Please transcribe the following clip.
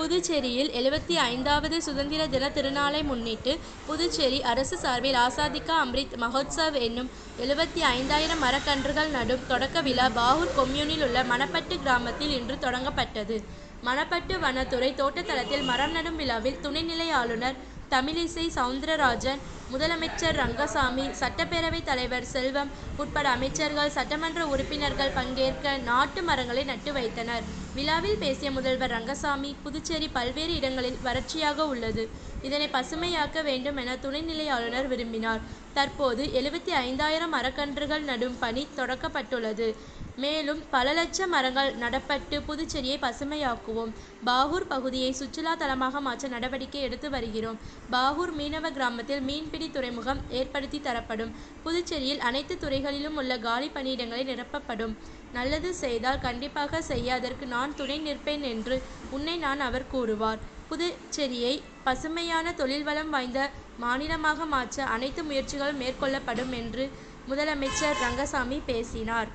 புதுச்சேரியில் எழுபத்தி ஐந்தாவது சுதந்திர தின திருநாளை முன்னிட்டு புதுச்சேரி அரசு சார்பில் ஆசாதிகா அம்ரித் மகோத்சவ் என்னும் எழுபத்தி ஐந்தாயிரம் மரக்கன்றுகள் நடும் தொடக்க விழா பாகூர் கொம்யூனில் உள்ள மணப்பட்டு கிராமத்தில் இன்று தொடங்கப்பட்டது. மணப்பட்டு வனத்துறை தோட்டத்தளத்தில் மரம் நடும் விழாவில் துணைநிலை ஆளுநர் தமிழிசை சவுந்தரராஜன், முதலமைச்சர் ரங்கசாமி, சட்டப்பேரவைத் தலைவர் செல்வம் உட்பட அமைச்சர்கள், சட்டமன்ற உறுப்பினர்கள் பங்கேற்க நாட்டு மரங்களை நட்டு வைத்தனர். விழாவில் பேசிய முதல்வர் ரங்கசாமி, புதுச்சேரி பல்வேறு இடங்களில் வறட்சியாக உள்ளது. இதனை பசுமையாக்க வேண்டும் என துணைநிலை ஆளுநர் விரும்பினார். தற்போது எழுபத்தி ஐந்தாயிரம் மரக்கன்றுகள் நடும் பணி தொடக்கப்பட்டுள்ளது மேலும் பல லட்சம் மரங்கள் நடப்பட்டு புதுச்சேரியை பசுமையாக்குவோம். பாகூர் பகுதியை சுற்றுலா தலமாக மாற்ற நடவடிக்கை எடுத்து வருகிறோம். பாகூர் மீனவ கிராமத்தில் மீன்பிடி துறைமுகம் ஏற்படுத்தி தரப்படும். புதுச்சேரியில் அனைத்து துறைகளிலும் உள்ள காலி பணியிடங்களை நிரப்பப்படும். நல்லது செய்தால் கண்டிப்பாக செய்ய அதற்கு நான் துணை நிற்பேன் என்று உன்னை நான் அவர் கூறுவார். புதுச்சேரியை பசுமையான தொழில் வளம் வாய்ந்த மாநிலமாக மாற்ற அனைத்து முயற்சிகளும் மேற்கொள்ளப்படும் என்று முதலமைச்சர் ரங்கசாமி பேசினார்.